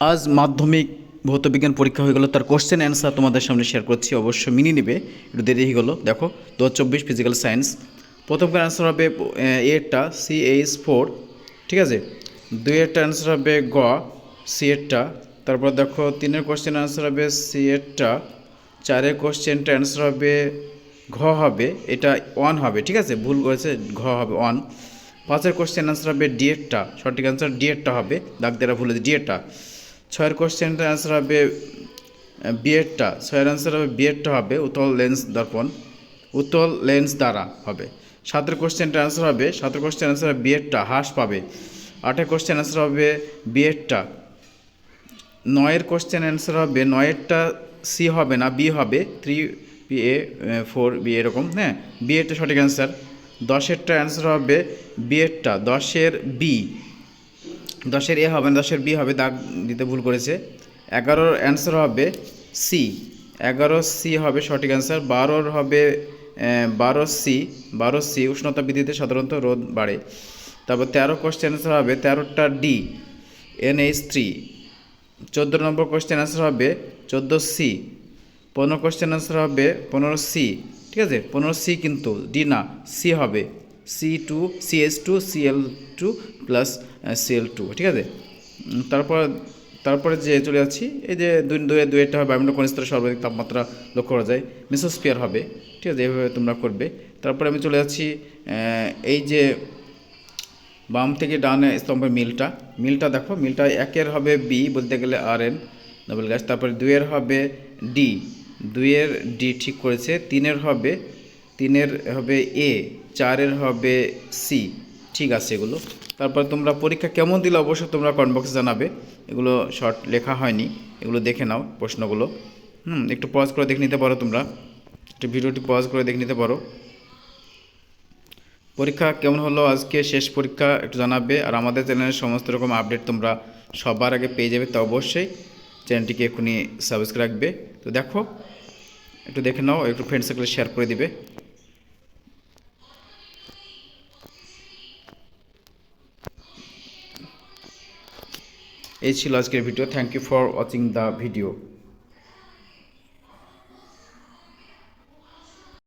আজ মাধ্যমিক ভৌত বিজ্ঞান পরীক্ষা হয়ে গেলো, তার কোশ্চেন অ্যান্সার তোমাদের সামনে শেয়ার করছি, অবশ্যই মিনি নেবে, একটু দেরি হয়ে গেলো। দেখো, দু চব্বিশ ফিজিক্যাল সায়েন্স প্রথম অ্যান্সার হবে এরটা সি এইচ ফোর, ঠিক আছে? দুইয়েরটা অ্যান্সার হবে গ, সি এরটা তারপর দেখো, তিনের কোশ্চেন অ্যান্সার হবে সি এরটা চারের কোশ্চেনটা অ্যান্সার হবে ঘ হবে, এটা ওয়ান হবে, ঠিক আছে? ভুল করেছে, ঘ হবে ওয়ান পাঁচের কোশ্চেন অ্যান্সার হবে ডিএডটা সঠিক অ্যান্সার ডিএডটা হবে, দাগ দেওয়া ভুলে ডিএডটা ছয়ের কোশ্চেনটা অ্যান্সার হবে বিএডটা ছয়ের অ্যান্সার হবে বিএডটা হবে, উত্তল লেন্স দর্পণ, উত্তল লেন্স দ্বারা হবে। সাতের কোশ্চেনটার অ্যান্সার হবে, সাতের কোশ্চেন অ্যান্সার হবে বিএডটা হ্রাস পাবে। আটের কোশ্চেন অ্যান্সার হবে বিএডটা নয়ের কোশ্চেন অ্যান্সার হবে, নয়েরটা সি হবে না বি হবে three B A four B এরকম হ্যাঁ? বি এরটা সঠিক অ্যান্সার দশেরটা অ্যান্সার হবে বি এরটা দশের বি দশের এ হবে না দশের বি হবে, দাগ দিতে ভুল করেছে। এগারোর অ্যান্সার হবে সি এগারো সি হবে সঠিক অ্যান্সার বারোর হবে বারো সি বারো সি উষ্ণতা বৃদ্ধিতে সাধারণত রোদ বাড়ে। তারপর তেরো কোশ্চেন অ্যান্সার হবে, তেরোটা ডি এন এইচ থ্রি চোদ্দ নম্বর কোশ্চেন অ্যান্সার হবে, চোদ্দ সি পনেরো কোশ্চেন অ্যান্সার হবে, পনেরো সি ঠিক আছে? পনেরো সি কিন্তু ডি না সি হবে। C two C S two C L two plus C L two ঠিক আছে? তারপর, তারপরে যে চলে যাচ্ছি, এই যে দুই দুই দুইটা হবে বায়ুমণ্ডল কোন স্তরে সর্বাধিক তাপমাত্রা লক্ষ্য করা যায়, মিসোস্ফিয়ার হবে, ঠিক আছে? এইভাবে তোমরা করবে। তারপরে আমি চলে যাচ্ছি এই যে বাম থেকে ডানে স্তম্ভের মিলটা মিলটা দেখো, মিলটা একের হবে বি বলতে গেলে আর এন ডবল গ্যাস তারপরে দুইয়ের হবে ডি দুইয়ের ডি ঠিক করেছে, তিনের হবে তিনের হবে এ চারের হবে সি ঠিক আছে এগুলো। তারপর তোমরা পরীক্ষা কেমন দিলে অবশ্যই তোমরা কমেন্ট বক্সে জানাবে। এগুলো শর্ট লেখা হয়নি। এগুলো দেখে নাও প্রশ্নগুলো। হুম, একটু পজ করে দেখে নিতে পারো তোমরা। একটু ভিডিওটি পজ করে দেখে নিতে পারো। পরীক্ষা কেমন হলো? আজকে শেষ পরীক্ষা একটু জানাবে। আর আমাদের চ্যানেলের সমস্ত রকম আপডেট তোমরা সবার আগে পেয়ে যাবে তো অবশ্যই। চ্যানেলটিকে এক্ষুনি সাবস্ক্রাইব রাখবে। তো দেখো, একটু দেখে নাও, একটু ফ্রেন্ড সার্কেলে শেয়ার করে দিবে। এই ছিল আজকের video. Thank you for watching the video